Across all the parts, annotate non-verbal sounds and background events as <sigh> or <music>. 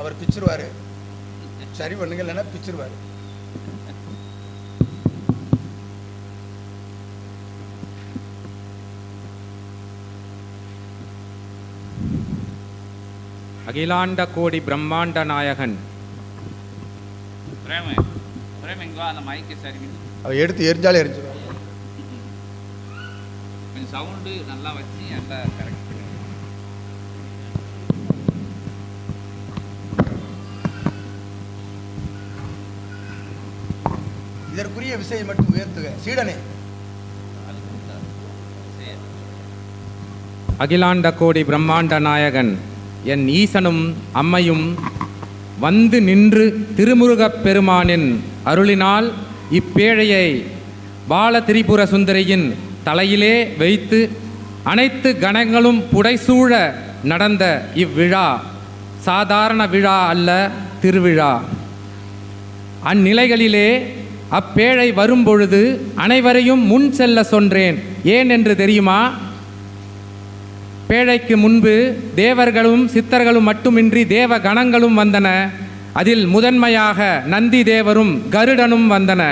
அவர் பிச்சிருவாரு. சரி பண்ணுங்க இல்லைன்னா பிச்சிருவாரு. அகிலாண்ட கோடி பிரம்மாண்ட நாயகன். அவர் எடுத்து எரிஞ்சாலே எரிஞ்சிருவார் கொஞ்சம் சவுண்டு நல்லா வச்சு என்கிட்ட கரெக்ட் விசையை மட்டும் உயர்த்துக. சீடனே. அகிலாண்ட கோடி பிரம்மாண்ட நாயகன் என் ஈசனும் அம்மையும் வந்து நின்று திருமுருகப் பெருமானின் அருளினால் இப்பேழையை பால திரிபுர சுந்தரியின் தலையிலே வைத்து அனைத்து கணங்களும் புடைசூழ நடந்த இவ்விழா சாதாரண விழா அல்ல திருவிழா. அந்நிலைகளிலே அப்பேழை வரும்பொழுது அனைவரையும் முன் செல்ல சொன்றேன். ஏன் என்று தெரியுமா? பேழைக்கு முன்பு தேவர்களும் சித்தர்களும் மட்டுமின்றி தேவ கணங்களும் வந்தன. அதில் முதன்மையாக நந்தி தேவரும் கருடனும் வந்தன.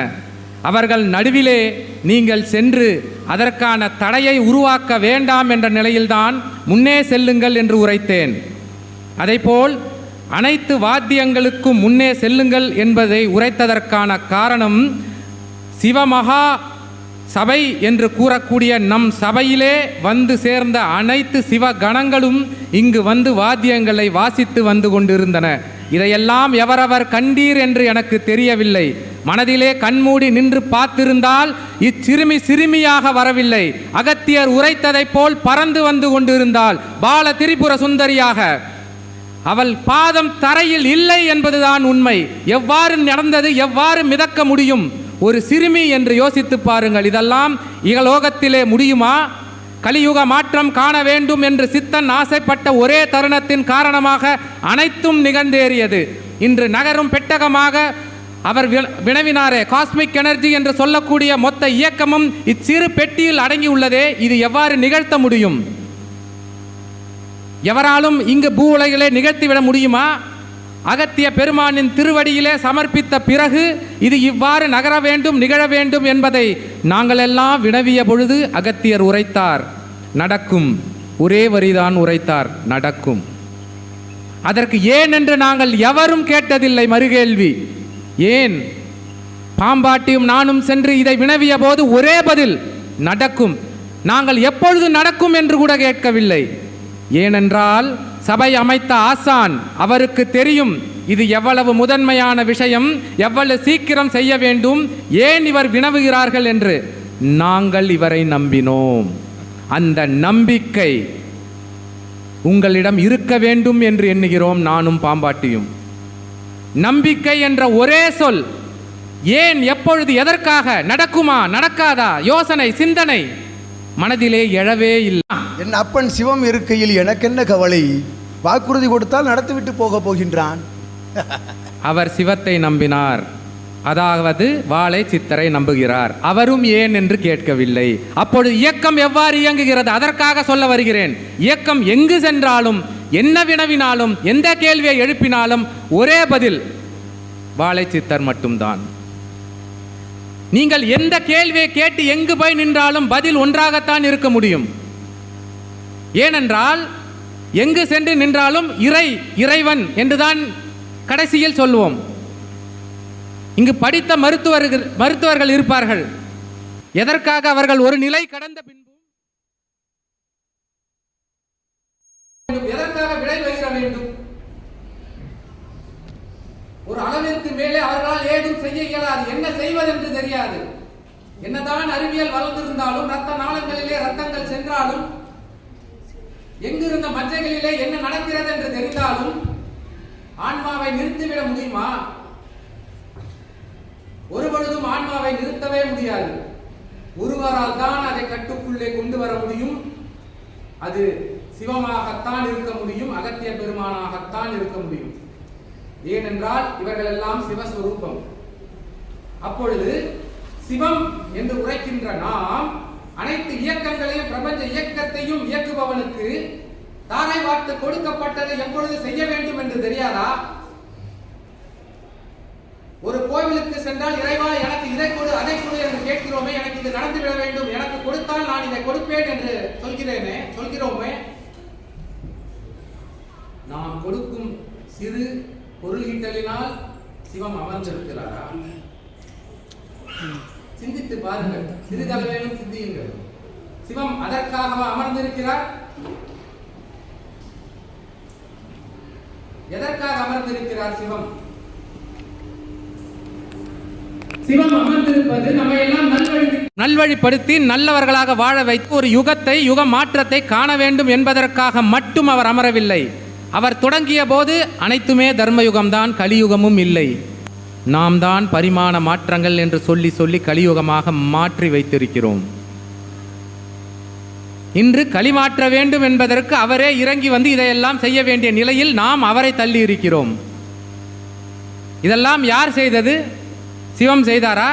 அவர்கள் நடுவிலே நீங்கள் சென்று அதற்கான தடையை உருவாக்க வேண்டாம் என்ற நிலையில்தான் முன்னே செல்லுங்கள் என்று உரைத்தேன். அதைப்போல் அனைத்து வாத்தியங்களுக்கும் முன்னே செல்லுங்கள் என்பதை உரைத்ததற்கான காரணம் சிவமகா சபை என்று கூறக்கூடிய நம் சபையிலே வந்து சேர்ந்த அனைத்து சிவ கணங்களும் இங்கு வந்து வாத்தியங்களை வாசித்து வந்து கொண்டிருந்தன. இதையெல்லாம் எவரவர் கண்டீர் என்று எனக்கு தெரியவில்லை. மனதிலே கண்மூடி நின்று பார்த்திருந்தால் இச்சிறுமி சிறுமியாக வரவில்லை. அகத்தியர் உரைத்ததைப் போல் பறந்து வந்து கொண்டிருந்தால் பால திரிபுர சுந்தரியாக அவள் பாதம் தரையில் இல்லை என்பதுதான் உண்மை. எவ்வாறு நடந்தது எவ்வாறு மிதக்க முடியும்? ஒரு சிறுமி என்று யோசித்து பாருங்கள். இதெல்லாம் இகலோகத்திலே முடியுமா? கலியுக மாற்றம் காண வேண்டும் என்று சித்தன் ஆசைப்பட்ட ஒரே தருணத்தின் காரணமாக அனைத்தும் நிகழ்ந்தேறியது. இன்று நகரும் பெட்டகமாக அவர் வினவினாரே. காஸ்மிக் எனர்ஜி என்று சொல்லக்கூடிய மொத்த இயக்கமும் இச்சிறு பெட்டியில் அடங்கியுள்ளதே. இது எவ்வாறு நிகழ்த்த முடியும்? எவராலும் இங்கு பூ உலகிலே நிகழ்த்திவிட முடியுமா? அகத்திய பெருமானின் திருவடியிலே சமர்ப்பித்த பிறகு இது இவ்வாறு நகர வேண்டும் நிகழ வேண்டும் என்பதை நாங்கள் எல்லாம் வினவிய பொழுது அகத்தியர் உரைத்தார். நடக்கும். ஒரே வரிதான் உரைத்தார். நடக்கும். அதற்கு ஏன் என்று நாங்கள் எவரும் கேட்டதில்லை மறுகேள்வி. ஏன்? பாம்பாட்டியும் நானும் சென்று இதை வினவிய போது ஒரே பதில் நடக்கும். நாங்கள் எப்பொழுது நடக்கும் என்று கூட கேட்கவில்லை. ஏனென்றால் சபை அமைத்த ஆசான் அவருக்கு தெரியும் இது எவ்வளவு முதன்மையான விஷயம் எவ்வளவு சீக்கிரம் செய்ய வேண்டும் ஏன் இவர் வினவுகிறார்கள் என்று. நாங்கள் இவரை நம்பினோம். அந்த நம்பிக்கை உங்களிடம் இருக்க வேண்டும் என்று எண்ணுகிறோம் நானும் பாம்பாட்டியும். நம்பிக்கை என்ற ஒரே சொல் ஏன் எப்பொழுது எதற்காக நடக்குமா நடக்காதா யோசனை சிந்தனை மனதிலே எழவே இல்லை. என் அப்பன் சிவம் இருக்கையில் எனக்கென்ன கவலை? வாக்குறுதி கொடுத்தால் நடத்திவிட்டு போக போகின்றான். <laughs> அவர் சிவத்தை நம்பினார். அதாவது வாளை சித்தரை நம்புகிறார். அவரும் ஏன் என்று கேட்கவில்லை. அப்பொழுது இயக்கம் எவ்வாறு இயங்குகிறது? அதற்காக சொல்ல வருகிறேன். இயக்கம் எங்கு சென்றாலும் என்ன வினவினாலும் எந்த கேள்வியை எழுப்பினாலும் ஒரே பதில் வாழை சித்தர் மட்டும்தான். நீங்கள் எந்த கேள்வியை கேட்டு எங்கு போய் நின்றாலும் பதில் ஒன்றாகத்தான் இருக்க முடியும். ஏனென்றால் எங்கு சென்று நின்றாலும் இறை இறைவன் என்றுதான் கடைசியில் சொல்லுவோம். இங்கு படித்த மருத்துவர்கள் மருத்துவர்கள் இருப்பார்கள். எதற்காக அவர்கள் ஒரு நிலை கடந்த பின்பும் எதற்காக விடை பகிர வேண்டும்? ஒரு அளவிற்கு மேலே அவர்களால் ஏதும் செய்ய இயலாது. என்ன செய்வதென்று தெரியாது. என்னதான் அறிவியல் வளர்ந்திருந்தாலும் ரத்த நாளங்களிலே ரத்தங்கள் சென்றாலும் எங்கிருந்த மஞ்சைகளிலே என்ன நடக்கிறது என்று தெரிந்தாலும் ஆன்மாவை நிறுத்திவிட முடியுமா? ஒருபொழுதும் ஆன்மாவை நிறுத்தவே முடியாது. ஒருவரால் தான் அதை கட்டுக்குள்ளே கொண்டு வர முடியும். அது சிவமாகத்தான் இருக்க முடியும் அகத்திய பெருமானாகத்தான் இருக்க முடியும். ஏனென்றால் இவர்கள் எல்லாம் சிவஸ்வரூபம். அப்பொழுது சிவம் என்று உரைக்கின்ற நாம் அனைத்து இயக்கங்களையும் பிரபஞ்ச இயக்கத்தையும் இயக்குபவனுக்கு தாரை வார்த்து கொடுக்கப்பட்டதை எப்பொழுது செய்ய வேண்டும் என்று தெரியாதா? ஒரு கோவிலுக்கு சென்றால் இறைவா எனக்கு இதை கொடு அதை கொடு என்று கேட்கிறோமே எனக்கு இது நடந்துவிட வேண்டும் எனக்கு கொடுத்தால் நான் இதை கொடுப்பேன் என்று சொல்கிறேனே சொல்கிறோமே. நாம் கொடுக்கும் சிறு பொருள்கிட்டலினால் சிவம் அமர்ந்திருக்கிறாரா? சிந்தித்து பாருங்கள். சிறிதளவேனும் சிந்தியுங்கள். சிவம் அதற்காகவா அமர்ந்திருக்கிறார்? எதற்காக அமர்ந்திருக்கிறார் சிவம்? சிவம் அமர்ந்திருப்பது நம்ம எல்லாம் நல்வழி நல்வழிப்படுத்தி நல்லவர்களாக வாழ வைத்து ஒரு யுகத்தை யுக மாற்றத்தை காண வேண்டும் என்பதற்காக மட்டும் அவர் அமரவில்லை. அவர் தொடங்கிய போது அனைத்துமே தர்மயுகம்தான் கலியுகமும் இல்லை. நாம் தான் பரிமாண மாற்றங்கள் என்று சொல்லி சொல்லி கலியுகமாக மாற்றி வைத்திருக்கிறோம். இன்று களிமாற்ற வேண்டும் என்பதற்கு அவரே இறங்கி வந்து இதையெல்லாம் செய்ய வேண்டிய நிலையில் நாம் அவரை தள்ளி இருக்கிறோம். இதெல்லாம் யார் செய்தது? சிவம் செய்தாரா?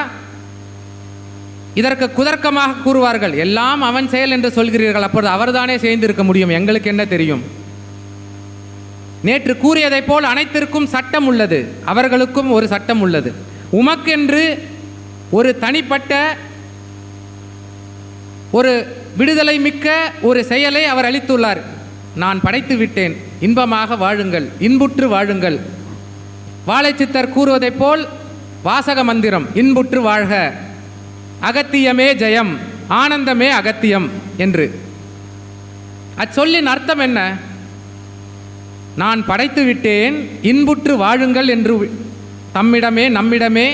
இதற்கு குதர்க்கமாக கூறுவார்கள் எல்லாம் அவன் செயல் என்று சொல்கிறீர்கள் அப்பொழுது அவர்தானே செய்திருக்க முடியும்? எங்களுக்கு என்ன தெரியும்? நேற்று கூறியதைப் போல் அனைத்திற்கும் சட்டம் உள்ளது. அவர்களுக்கும் ஒரு சட்டம் உள்ளது. உமக்கென்று ஒரு தனிப்பட்ட ஒரு விடுதலை மிக்க ஒரு செயலை அவர் அளித்துள்ளார். நான் படைத்து விட்டேன். இன்பமாக வாழுங்கள். இன்புற்று வாழுங்கள். வாழைச்சித்தர் கூறுவதைப் போல் வாசக மந்திரம் இன்புற்று வாழ்க. அகத்தியமே ஜெயம். ஆனந்தமே அகத்தியம் என்று. அச்சொல்லின் அர்த்தம் என்ன? நான் படைத்து விட்டேன் இன்புற்று வாழுங்கள் என்று தம்மிடமே நம்மிடமே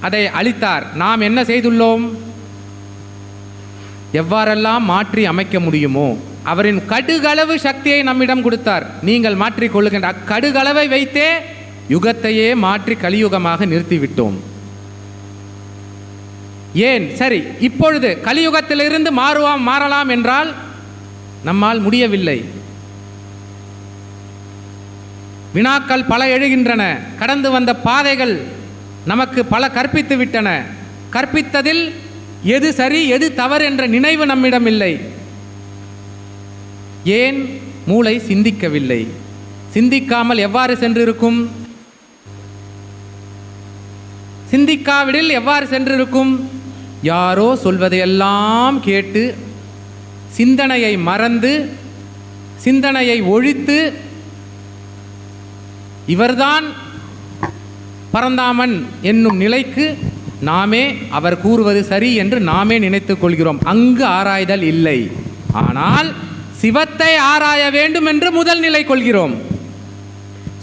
அதை அளித்தார். நாம் என்ன செய்துள்ளோம்? எவ்வாறெல்லாம் மாற்றி அமைக்க முடியுமோ அவரின் கடுகளவு சக்தியை நம்மிடம் கொடுத்தார். நீங்கள் மாற்றிக் கொள்ளுகின்ற அக்கடுகளவை வைத்தே யுகத்தையே மாற்றி கலியுகமாக நிறுத்திவிட்டோம். ஏன்? சரி இப்பொழுது கலியுகத்திலிருந்து மாறுவாம் மாறலாம் என்றால் நம்மால் முடியவில்லை. வினாக்கள் பல எழுகின்றன. கடந்து வந்த பாதைகள் நமக்கு பல கற்பித்து விட்டன. கற்பித்ததில் எது சரி எது தவறு என்ற நினைவு நம்மிடம் இல்லை. ஏன் மூளை சிந்திக்கவில்லை? சிந்திக்காமல் எவ்வாறு சென்றிருக்கும்? சிந்திக்காவிடில் எவ்வாறு சென்றிருக்கும்? யாரோ சொல்வதையெல்லாம் கேட்டு சிந்தனையை மறந்து சிந்தனையை ஒழித்து இவர்தான் பரந்தாமன் என்னும் நிலைக்கு நாமே அவர் கூறுவது சரி என்று நாமே நினைத்துக் கொள்கிறோம். அங்கு ஆராய்தல் இல்லை. ஆனால் சிவத்தை ஆராய வேண்டும் என்று முதல் நிலை கொள்கிறோம்.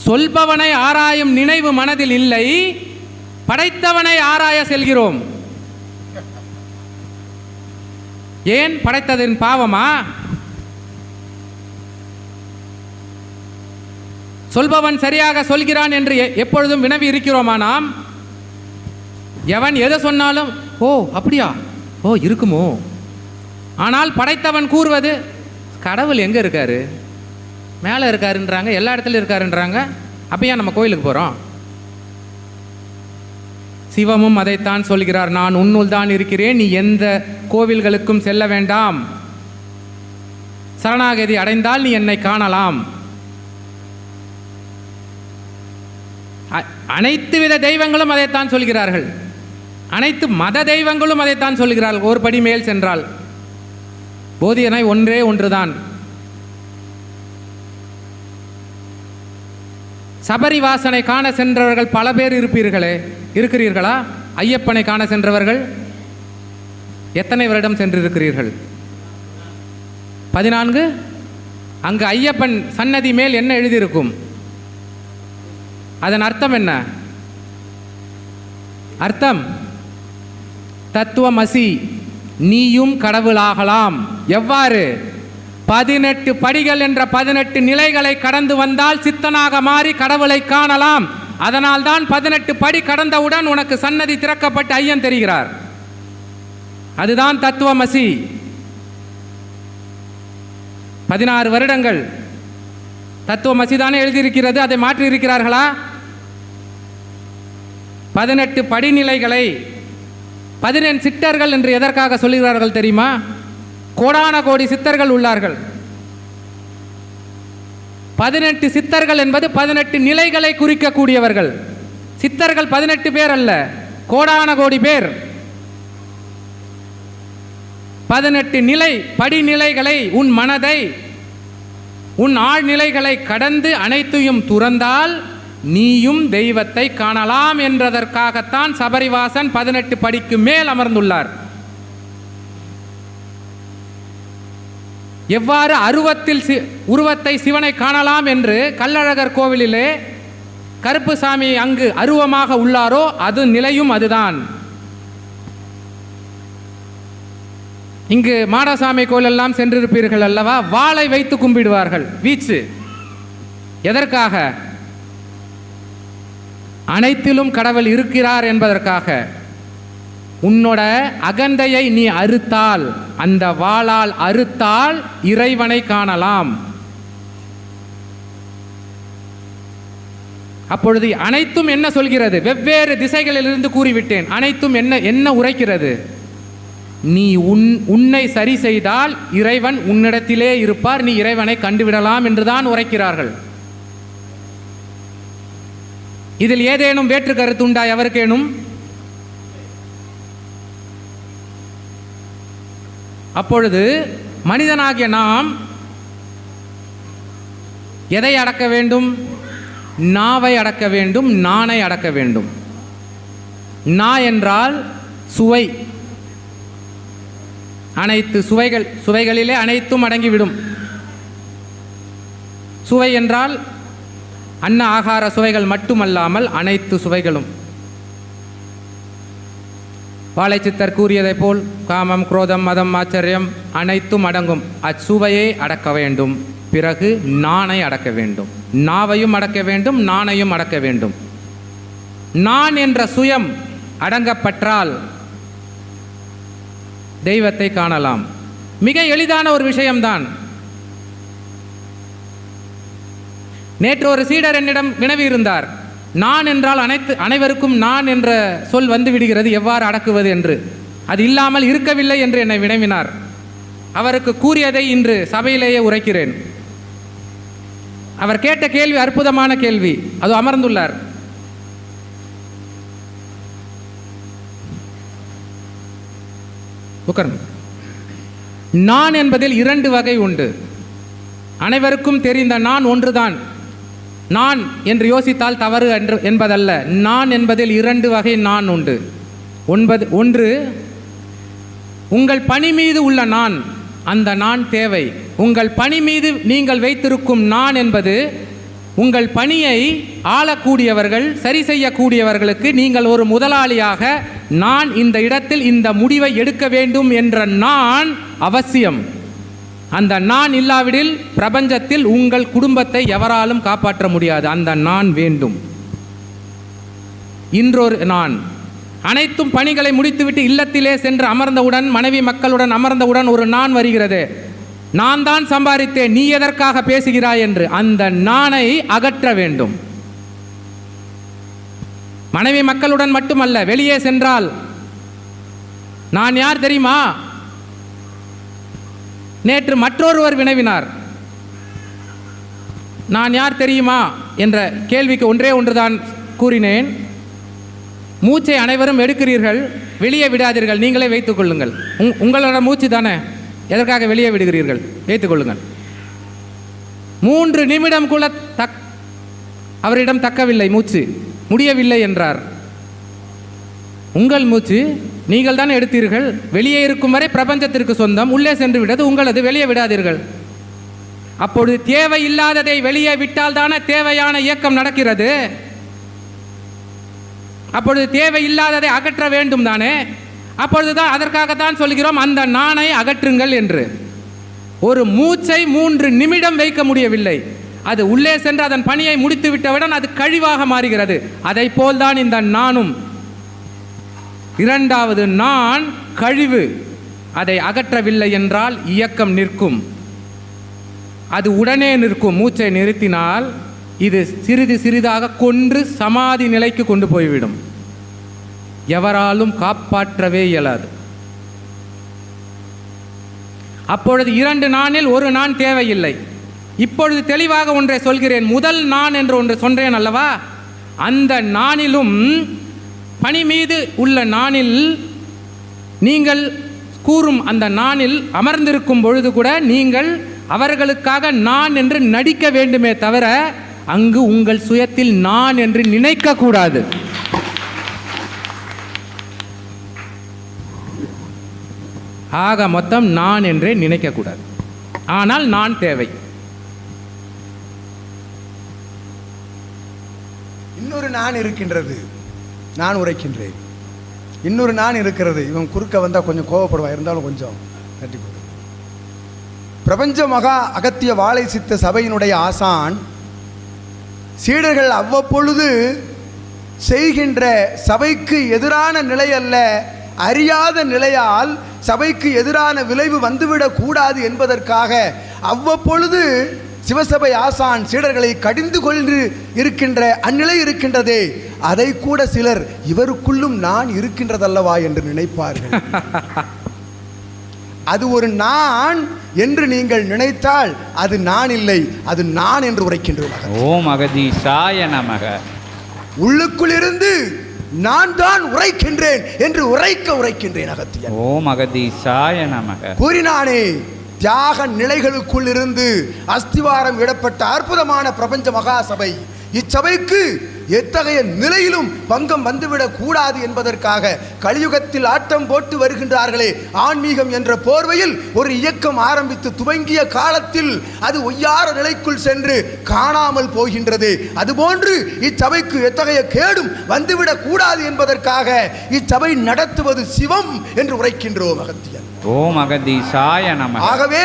சொல்பவனை ஆராயும் நினைவு மனதில் இல்லை படைத்தவனை ஆராய செல்கிறோம். ஏன் படைத்ததின் பாவமா? சொல்பவன் சரியாக சொல்கிறான் என்று எ- எப்பொழுதும் வினவி இருக்கிறோமா நாம் எவன் எதை சொன்னாலும் ஓ அப்படியா? ஓ இருக்குமோ? ஆனால் படைத்தவன் கூறுவது கடவுள் எங்கே இருக்காரு? மேலே இருக்காருன்றாங்க எல்லா இடத்துலையும் இருக்காருன்றாங்க அப்போ ஏன் நம்ம கோயிலுக்கு போகிறோம் சிவமும் அதைத்தான் சொல்கிறார் நான் உன்னுள் தான் இருக்கிறேன் நீ எந்த கோவில்களுக்கும் செல்ல வேண்டாம். சரணாகதி அடைந்தால் நீ என்னை காணலாம். அனைத்து வித தெய்வங்களும் அதைத்தான் சொல்கிறார்கள். அனைத்து மத தெய்வங்களும் அதைத்தான் சொல்கிறார்கள். ஒரு படி மேல் சென்றால். போதியனை ஒன்றே ஒன்றுதான். சபரி வாசனை காண சென்றவர்கள் பல பேர் இருப்பீர்களே. இருக்கிறீர்களா? ஐயப்பனை காண சென்றவர்கள் எத்தனை வருடம் சென்றிருக்கிறீர்கள்? பதினான்கு? அங்கு ஐயப்பன் சன்னதி மேல் என்ன எழுதியிருக்கும்? அதன் அர்த்தம் என்ன? அர்த்தம் தத்துவமசி நீயும் கடவுளாகலாம். எவ்வாறு? பதினெட்டு படிகள் என்ற பதினெட்டு நிலைகளை கடந்து வந்தால் சித்தனாக மாறி கடவுளை காணலாம். அதனால்தான் பதினெட்டு படி கடந்தவுடன் உனக்கு சன்னதி திறக்கப்பட்டு ஐயன் தெரிகிறார். அதுதான் தத்துவமசி. பதினாறு வருடங்கள். தத்துவமசி தானே எழுதியிருக்கிறது அதை மாற்றி இருக்கிறார்களா பதினெட்டு படிநிலைகளை பதினெண் சித்தர்கள் என்று எதற்காக சொல்கிறார்கள் தெரியுமா? கோடான கோடி சித்தர்கள் உள்ளார்கள். பதினெட்டு சித்தர்கள் என்பது பதினெட்டு நிலைகளை குறிக்கக்கூடியவர்கள். சித்தர்கள் பதினெட்டு பேர் அல்ல கோடான கோடி பேர். பதினெட்டு நிலை படிநிலைகளை உன் மனதை உன் ஆழ்நிலைகளை கடந்து அனைத்தையும் துறந்தால் நீயும் தெய்வத்தை காணலாம் என்றதற்காகத்தான் சபரிவாசன் பதினெட்டு படிக்கு மேல் அமர்ந்துள்ளார். எவ்வாறு அருவத்தில் சி உருவத்தை சிவனை காணலாம் என்று கள்ளழகர் கோவிலிலே கருப்புசாமி அங்கு அருவமாக உள்ளாரோ அது நிலையும் அதுதான். இங்கு மாடசாமி கோயிலெல்லாம் சென்றிருப்பீர்கள் அல்லவா? வாளை வைத்து கும்பிடுவார்கள். வீச்சு. எதற்காக? அனைத்திலும் கடவுள் இருக்கிறார் என்பதற்காக உன்னோட அகந்தையை நீ அறுத்தால் அந்த வாளால் அறுத்தால் இறைவனை காணலாம். அப்பொழுது அனைத்தும் என்ன சொல்கிறது? வெவ்வேறு திசைகளிலிருந்து கூறிவிட்டேன். அனைத்தும் என்ன என்ன உரைக்கிறது? நீ உன் உன்னை சரி செய்தால் இறைவன் உன்னிடத்திலே இருப்பார். நீ இறைவனை கண்டுவிடலாம் என்றுதான் உரைக்கிறார்கள். இதில் ஏதேனும் வேற்று கருத்து உண்டா எவருக்கேனும் அப்பொழுது மனிதனாகிய நாம் எதை அடக்க வேண்டும்? நாவை அடக்க வேண்டும் நானை அடக்க வேண்டும். நா என்றால் சுவை. அனைத்து சுவைகள் சுவைகளிலே அனைத்தும் அடங்கிவிடும். சுவை என்றால் அன்ன ஆகார சுவைகள் மட்டுமல்லாமல் அனைத்து சுவைகளும். வாழைச்சித்தர் கூறியதைப் போல் காமம் குரோதம் மதம் ஆச்சரியம் அனைத்தும் அடங்கும். அச்சுவையை அடக்க வேண்டும். பிறகு நானை அடக்க வேண்டும். நாவையும் அடக்க வேண்டும் நானையும் அடக்க வேண்டும். நான் என்ற சுயம் அடங்கப்பற்றால் தெய்வத்தை காணலாம். மிக எளிதான ஒரு விஷயம்தான். நேற்று ஒரு சீடர் என்னிடம் வினவி இருந்தார் நான் என்றால் அனைத்து அனைவருக்கும் நான் என்ற சொல் வந்து விடுகிறது எவ்வாறு அடக்குவது என்று. அது இல்லாமல் இருக்கவில்லை என்று என்னை வினவினார். அவருக்கு கூறியதை இன்று சபையிலேயே உரைக்கிறேன். அவர் கேட்ட கேள்வி அற்புதமான கேள்வி. அது அமர்ந்துள்ளார். நான் என்பதில் இரண்டு வகை உண்டு. அனைவருக்கும் தெரிந்த நான் ஒன்றுதான். நான் என்று யோசித்தால் தவறு என்று என்பதல்ல. நான் என்பதில் இரண்டு வகை நான் உண்டு. ஒன்பது ஒன்று உங்கள் பணி மீது உள்ள நான் அந்த நான் தேவை. உங்கள் பணி மீது நீங்கள் வைத்திருக்கும் நான் என்பது உங்கள் பணியை ஆளக்கூடியவர்கள் சரி செய்யக்கூடியவர்களுக்கு நீங்கள் ஒரு முதலாளியாக நான் இந்த இடத்தில் இந்த முடிவை எடுக்க வேண்டும் என்ற நான் அவசியம். அந்த நான் இல்லாவிடில் பிரபஞ்சத்தில் உங்கள் குடும்பத்தை எவராலும் காப்பாற்ற முடியாது. அந்த நான் வேண்டும். இன்றொரு நான். அனைத்தும் பணிகளை முடித்துவிட்டு இல்லத்திலே சென்று அமர்ந்தவுடன் மனைவி மக்களுடன் அமர்ந்தவுடன் ஒரு நான் வருகிறது. நான் தான் சம்பாதித்தேன் நீ எதற்காக பேசுகிறாய் என்று. அந்த நானை அகற்ற வேண்டும். மனைவி மக்களுடன் மட்டுமல்ல வெளியே சென்றால். நான் யார் தெரியுமா? நேற்று மற்றொருவர் வினவினார். நான் யார் தெரியுமா என்ற கேள்விக்கு ஒன்றே ஒன்றுதான் கூறினேன். மூச்சை அனைவரும் எடுக்கிறீர்கள் வெளியே விடாதீர்கள் நீங்களே வைத்துக் கொள்ளுங்கள். உங் உங்களோட மூச்சு தானே? எதற்காக வெளியே விடுகிறீர்கள்? வைத்துக் கொள்ளுங்கள். மூன்று நிமிடம் கூட தக் அவரிடம் தக்கவில்லை மூச்சு. முடியவில்லை என்றார். உங்கள் மூச்சு நீங்கள் தான் எடுத்தீர்கள்? வெளியே இருக்கும் வரை பிரபஞ்சத்திற்கு சொந்தம் உள்ளே சென்று விட்டது உங்களது வெளியே விடாதீர்கள். அப்பொழுது தேவையில்லாததை வெளியே விட்டால் தானே தேவையான இயக்கம் நடக்கிறது? அப்பொழுது தேவையில்லாததை அகற்ற வேண்டும் தானே? அப்பொழுதுதான் அதற்காகத்தான் சொல்கிறோம் அந்த நாணை அகற்றுங்கள் என்று. ஒரு மூச்சை மூன்று நிமிடம் வைக்க முடியவில்லை. அது உள்ளே சென்று அதன் பணியை முடித்து விட்டவுடன் அது கழிவாக மாறுகிறது. அதை போல்தான் இந்த நானும் இரண்டாவது நான் கழிவு. அதை அகற்றவில்லை என்றால் இயக்கம் நிற்கும். அது உடனே நிற்கும். மூச்சை நிறுத்தினால் இது சிறிது சிறிதாக கொன்று சமாதி நிலைக்கு கொண்டு போய்விடும். எவராலும் காப்பாற்றவே இயலாது. அப்பொழுது இரண்டு நானில் ஒரு நான் தேவையில்லை. இப்பொழுது தெளிவாக ஒன்றை சொல்கிறேன். முதல் நான் என்று ஒன்று சொன்றேன் அல்லவா? அந்த நானிலும் பனி மீது உள்ள நானில் நீங்கள் கூறும் அந்த நானில் அமர்ந்திருக்கும் பொழுது கூட நீங்கள் அவர்களுக்காக நான் என்று நடிக்க வேண்டுமே தவிர அங்கு உங்கள் சுயத்தில் நான் என்று நினைக்கக்கூடாது ஆக மொத்தம் நான் என்றே நினைக்கக்கூடாது ஆனால் நான் தேவை. இன்னொரு நான் இருக்கின்றது. நான் உரைக்கின்றேன். இன்னொரு நான் இருக்கிறது. இவன் குறுக்க வந்தால் கொஞ்சம் கோவப்படுவா இருந்தாலும் கொஞ்சம் கட்டி போடு பிரபஞ்ச மகா அகத்திய வாழை சித்த சபையினுடைய ஆசான் சீடர்கள் அவ்வப்பொழுது செய்கின்ற சபைக்கு எதிரான நிலை அல்ல அறியாத நிலையால் சபைக்கு எதிரான விளைவு வந்துவிடக்கூடாது என்பதற்காக அவ்வப்பொழுது சிவசபை ஆசான் சீடர்களை கடிந்து கொண்டு இருக்கின்ற அந்நிலை இருக்கின்றதே அதை கூட சிலர் இவருக்குள்ளும் நான் இருக்கின்றதல்லவா என்று நினைப்பார்கள். <laughs> அது ஒரு நான் என்று நீங்கள் நினைத்தால் அது நான் இல்லை அது நான் என்று உரைக்கின்றோம் ஓம் அகதீஷாய நமக. உள்ளுக்குள் இருந்து நான் தான் உரைக்கின்றேன் என்று உரைக்க உரைக்கின்றேன் அகத்தியன் ஓம் அகதீஷாய நமக. கூறினானே தியாக நிலைகளுக்குள் இருந்து அஸ்திவாரம் இடப்பட்ட அற்புதமான பிரபஞ்ச மகாசபை. இச்சபைக்கு எத்தகைய நிலையிலும் பங்கம் வந்துவிடக் கூடாது என்பதற்காக கலியுகத்தில் ஆட்டம் போட்டு வருகின்றார்களே. ஆன்மீகம் என்ற போர்வையில் ஒரு இயக்கம் ஆரம்பித்து துவங்கிய காலத்தில் அது ஒய்யார நிலைக்குள் சென்று காணாமல் போகின்றது. அதுபோன்று இச்சபைக்கு எத்தகைய கேடும் வந்துவிடக் கூடாது என்பதற்காக இச்சபை நடத்துவது சிவம் என்று உரைக்கின்றோம் அகத்தியன் ஓம் அகதீஷாய நமக. ஆகவே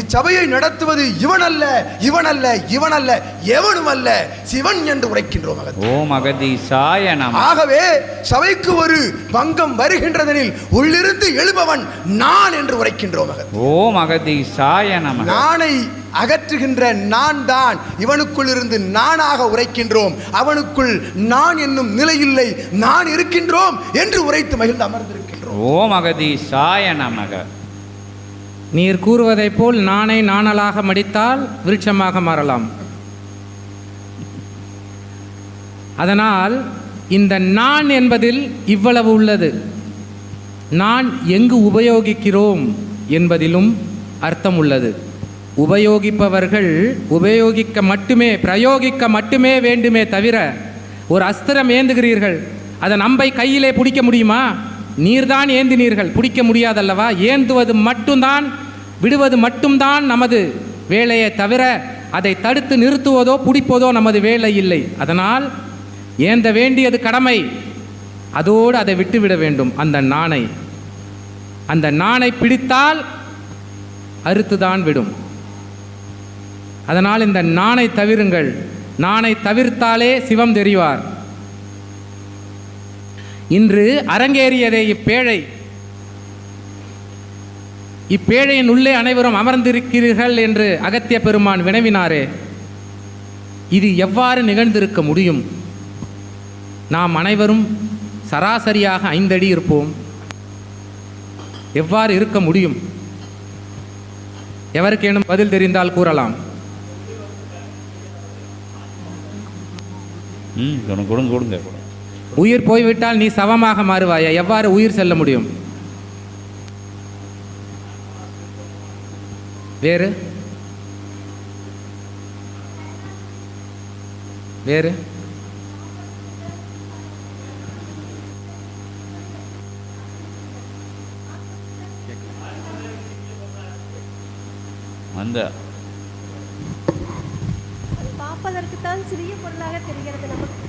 இச்சபையை நடத்துவது இவன் அல்ல இவன் அல்ல இவன் அல்ல எவனும் அல்ல சிவன் என்று உரைக்கின்றோம். ஓம் அகதீஷாய நமக. ஆகவே சபைக்கு ஒரு பங்கம் வருகின்றதெனில் உள்ளிருந்து எழுபவன் நான் என்று உரைக்கின்றோம். ஓம் அகதீஷாய நமக. நானை அகற்றுகின்ற நான் தான் இவனுக்குள் இருந்து நானாக உரைக்கின்றோம். அவனுக்குள் நான் என்னும் நிலையில்லை நான் இருக்கின்றோம் என்று உரைத்து மகிழ்ந்து அமர்ந்திருக்கின்றோம் ஓம் சாய நமக. நீர் கூறுவதைப் போல் நானை நாணலாக மடித்தால் விருட்சமாக மாறலாம். அதனால் இந்த நான் என்பதில் இவ்வளவு உள்ளது. நான் எங்கு உபயோகிக்கிறோம் என்பதிலும் அர்த்தம் உள்ளது. உபயோகிப்பவர்கள் உபயோகிக்க மட்டுமே பிரயோகிக்க மட்டுமே வேண்டுமே தவிர ஒரு அஸ்திரம் ஏந்துகிறீர்கள் அதன் அம்பை கையிலே பிடிக்க முடியுமா? நீர்தான் ஏந்தினீர்கள். பிடிக்க முடியாதல்லவா? ஏந்துவது மட்டும்தான் விடுவது மட்டும்தான் நமது வேலையை தவிர அதை தடுத்து நிறுத்துவதோ பிடிப்பதோ நமது வேலை இல்லை. அதனால் ஏந்த வேண்டியது கடமை. அதோடு அதை விட்டுவிட வேண்டும். அந்த நாணை. அந்த நாணை பிடித்தால் அறுத்துதான் விடும். அதனால் இந்த நாணை தவிருங்கள். நாணை தவிர்த்தாலே சிவம் தெரிவார். இன்று அரங்கேறியதே இப்பேழை. இப்பேழையின் உள்ளே அனைவரும் அமர்ந்திருக்கிறீர்கள் என்று அகத்திய பெருமான் வினவினாரே. இது எவ்வாறு நிகழ்ந்திருக்க முடியும்? நாம் அனைவரும் சராசரியாக ஐந்தடி இருப்போம். எவ்வாறு இருக்க முடியும்? எவருக்கேனும் பதில் தெரிந்தால் கூறலாம். ம் கொடுங்க கொடுங்க கொடுங்க கொடுங்க. உயிர் போய்விட்டால் நீ சவமாக மாறுவாயா. எவ்வாறு உயிர் செல்ல முடியும்? வேறு? வேறு? அந்த பார்ப்பதற்குத்தான் சிறிய பொருளாக தெரிகிறது நமக்கு.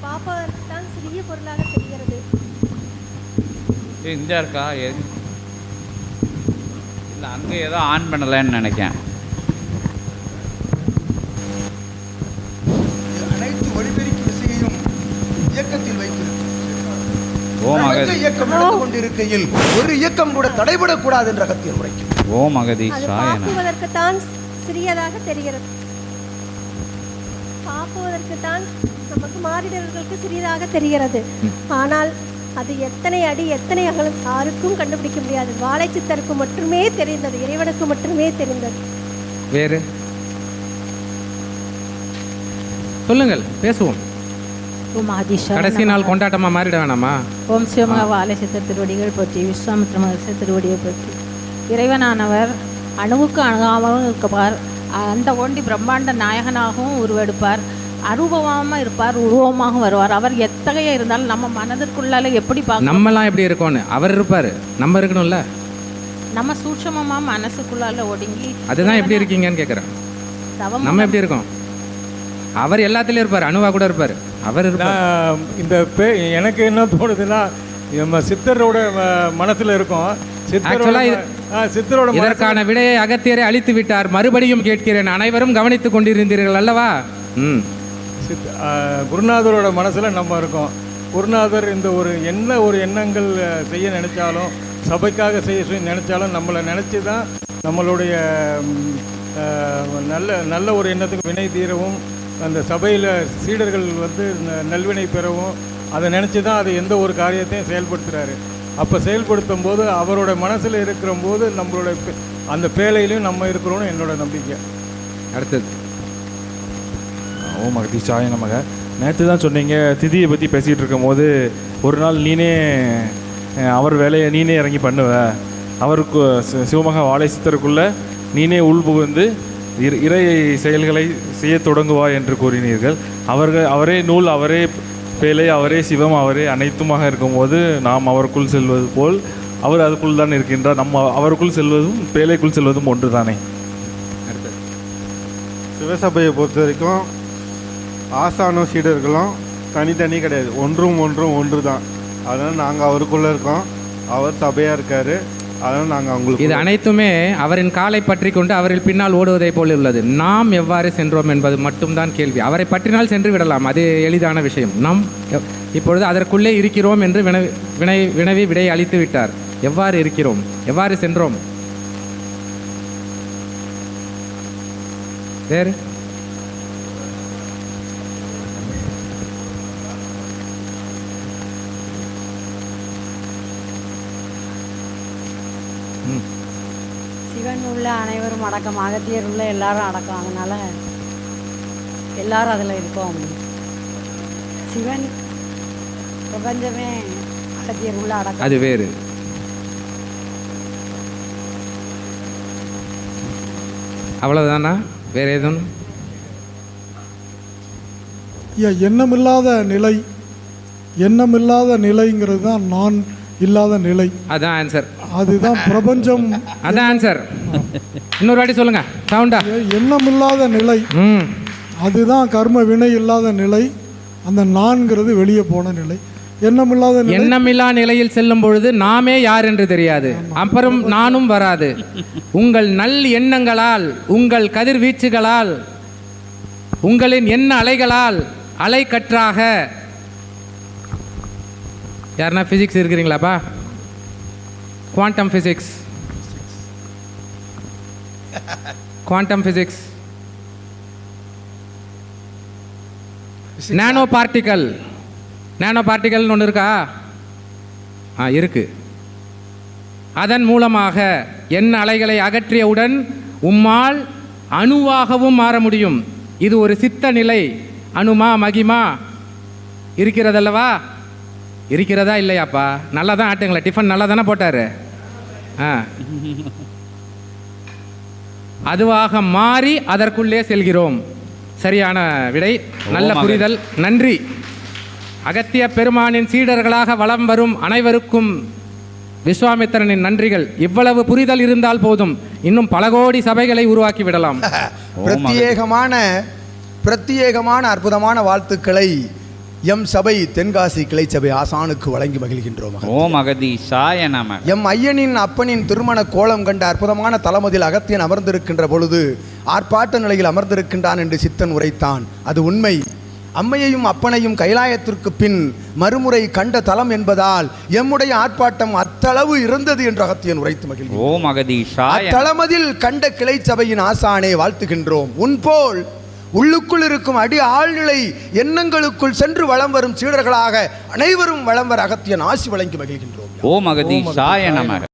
அது பார்ப்பதற்குத்தான் சிறிய பொருளாக தெரிகிறது. இந்த இருக்கா? எது இல்லை அங்கே ஏதோ ஆன் பண்ணலைன்னு நினைக்கேன். அனைத்து ஒளிபெருக்கி விசையையும் இயக்கத்தில் வைத்திருக்கும் அகதி இயக்கம் நடந்து கொண்டிருக்கையில் ஒரு இயக்கம் கூட தடைபடக்கூடாது என்ற அகத்தியன் உரைக்கும் ஓம் அகதீஷாய நமக பார்க்குவதற்குத்தான் சிறியதாக தெரிகிறது. பார்ப்பதற்குத்தான் நமக்கு மாறிடர்களுக்கு சிறியதாக தெரிகிறது. ஆனால் அது எத்தனை அடி எத்தனை அகலம் யாருக்கும் கண்டுபிடிக்க முடியாது. வாழை சித்தருக்கு மட்டுமே தெரிந்தது இறைவனுக்கு மட்டுமே தெரிந்தது. வேறு? சொல்லுங்கள் பேசுவோம். ஓம் ஆதிஷா கடைசி நாள் கொண்டாட்டமா மாறிட வேணாமா? ஓம் சிவமக வாலசித்த திருவடிகள் பற்றி விஸ்வாமித்ர மகர்ஷி திருவடியை பற்றி. இறைவனானவர் அணுவுக்கு அணுகாமலும் இருப்பார் அந்த ஒண்டி பிரம்மாண்ட நாயகனாகவும் உருவெடுப்பார். அனுபவமாக இருப்பார் உருவமாக வருவார். அவர் எத்தகைய இருந்தாலும் நம்ம மனதிற்குள்ளால எப்படி பார்க்க நம்மலாம் எப்படி இருக்கோன்னு அவர் இருப்பாரு. நம்ம இருக்கணும்ல. நம்ம சூட்சமமாக மனசுக்குள்ளால ஒடுங்கி அதுதான் எப்படி இருக்கீங்கன்னு கேட்குறேன் நம்ம எப்படி இருக்கோம்? அவர் எல்லாத்துலயும் இருப்பார். அணுவா கூட இருப்பார். அவர் இருப்பார். இந்த பே எனக்கு என்ன தோணுதுன்னா நம்ம சித்தரோட ம- மனசுல இருக்கோம். சித்தரோட சித்தரோட இதற்கான விடையை அகத்தியரை அழித்து விட்டார். மறுபடியும் கேட்கிறேன். அனைவரும் கவனித்துக் கொண்டிருந்தீர்கள் அல்லவா? ம். சித் குருநாதரோட மனசில் நம்ம இருக்கோம். குருநாதர் இந்த ஒரு என்ன ஒரு எண்ணங்கள் செய்ய நினச்சாலும் சபைக்காக செய்ய நினச்சாலும் நம்மளை நினச்சி தான் நம்மளுடைய நல்ல நல்ல ஒரு எண்ணத்துக்கு வினை தீரவும் அந்த சபையில் சீடர்கள் வந்து ந- நல்வினை பெறவும் அதை நினச்சி தான் அது எந்த ஒரு காரியத்தையும் செயல்படுத்துகிறாரு அப்போ செயல்படுத்தும் போது அவரோட மனசில் இருக்கிற போது நம்மளோட பே- அந்த பேழையிலையும் நம்ம இருக்கிறோன்னு என்னோட நம்பிக்கை. அடுத்தது. ஓம் அகதீஷாய நமக. நேற்று தான் சொன்னீங்க திதியை பற்றி பேசிகிட்டு இருக்கும்போது ஒரு நாள் நீனே அவர் வேலையை நீனே இறங்கி பண்ணுவ. அவருக்கு சிவமகா வாழை சித்தருக்குள்ளே நீனே உள்புகுந்து இற இறை செயல்களை செய்ய தொடங்குவா என்று கூறினீர்கள். அவர்கள் அவரே நூல் அவரே பேலை அவரே சிவம் அவரே அனைத்துமாக இருக்கும்போது நாம் அவருக்குள் செல்வது போல் அவர் அதுக்குள் தான் இருக்கின்றார். நம்ம அவருக்குள் செல்வதும் பேலைக்குள் செல்வதும் ஒன்று தானே சிவசபையை பொறுத்த வரைக்கும் ஆசானும் சீடர்களும் தனித்தனி கிடையாது. ஒன்றும் ஒன்றும் ஒன்று தான் அதனால் நாங்கள் அவருக்குள்ளே இருக்கோம். அவர் சபையாக இருக்கார். அதனால் நாங்கள் அவங்களுக்கு இது அனைத்துமே அவரின் காலை பற்றி கொண்டு அவரில் பின்னால் ஓடுவதைப் போல உள்ளது. நாம் எவ்வாறு சென்றோம் என்பது மட்டும்தான் கேள்வி. அவரை பற்றினால் சென்று விடலாம். அது எளிதான விஷயம். நாம் இப்பொழுது அதற்குள்ளே இருக்கிறோம் என்று வினவி வினை வினவி விடை அளித்து விட்டார். எவ்வாறு இருக்கிறோம்? எவ்வாறு சென்றோம்? வேறு சிவன் உள்ள அனைவரும் அடக்கம் அகத்தியர் உள்ள எல்லாரும் அடக்கம் அதனால எல்லாரும் அதில் இருக்கோம். சிவன் பிரபஞ்சமே அகத்தியர் உள்ள அடக்கம். அது வேறு. அவ்வளவுதானா? வேற எதுவும்? எண்ணமில்லாத நிலை எண்ணமில்லாத நிலைங்கிறது தான் நான் இல்லாத நிலை. அதான் ஆன்சர் அதுதான் பிரபஞ்சம். அதான் ஆன்சர் இன்னொரு வாட்டி சொல்லுங்க. சவுண்டா எண்ணமில்லாத நிலை. ம். அதுதான் கர்ம வினை இல்லாத நிலை. அந்த நான்கிறது வெளியே போன நிலை. எண்ணமில்லாத நிலை. எண்ணமில்லா நிலையில் செல்லும் பொழுது நாமே யார் என்று தெரியாது. அப்புறம் நானும் வராது. உங்கள் நல் எண்ணங்களால் உங்கள் கதிர்வீச்சுகளால் உங்களின் எண்ண அலைகளால் அலைக்கற்றாக யாருன்னா physics இருக்கிறீங்களாப்பா? Quantum physics quantum physics nano particle nano பார்ட்டிக்கல்னு ஒன்று இருக்கா? ஆ இருக்கு. அதன் மூலமாக எண்ண அலைகளை அகற்றியவுடன் உம்மால் அணுவாகவும் மாற முடியும். இது ஒரு சித்த நிலை. அணுமா மகிமா? இருக்கிறதல்லவா? இருக்கிறதா இல்லையாப்பா? நல்லா தான் ஆட்டுங்களேன் டிஃபன் நல்லா தானே போட்டார்? ஆ. அதுவாக மாறி அதற்குள்ளே செல்கிறோம். சரியான விடை. நல்ல. புரிதல். நன்றி. அகத்திய பெருமானின் சீடர்களாக வலம் வரும் அனைவருக்கும் விஸ்வாமித்திரனின் நன்றிகள். இவ்வளவு புரிதல் இருந்தால் போதும். இன்னும் பல கோடி சபைகளை உருவாக்கி விடலாம். <laughs> பிரத்யேகமான பிரத்யேகமான அற்புதமான வாழ்த்துக்களை எம் சபை தென்காசி கிளை சபை ஆசானுக்கு வழங்கி மகிழ்கின்றோம் ஓம் அகதீஷாய நம எம் ஐயனின் அப்பனின் திருமண கோலம் கண்ட அற்புதமான தலமதில் அகத்தியன் அமர்ந்திருக்கின்ற பொழுது ஆர்ப்பாட்ட நிலையில் அமர்ந்திருக்கின்றான் என்று சித்தன் உரைத்தான். அது உண்மை. அம்மையையும் அப்பனையும் கைலாயத்திற்கு பின் மறுமுறை கண்ட தலம் என்பதால் எம்முடைய ஆர்ப்பாட்டம் அத்தளவு இருந்தது என்று அகத்தியன் உரைத்து மகிழ்கிறான் ஓம் அகதீஷாய நம. அத்தளமதில் கண்ட கிளை சபையின் ஆசானே வாழ்த்துகின்றோம். உன்போல் உள்ளுக்குள் இருக்கும் அடி ஆழ்நிலை எண்ணங்களுக்குள் சென்று வலம் வரும் சீடர்களாக அனைவரும் வலம் வர அகத்தியன் ஆசி வழங்கி மகிழ்கின்றோம். ஓம் அகதீசாய நமக.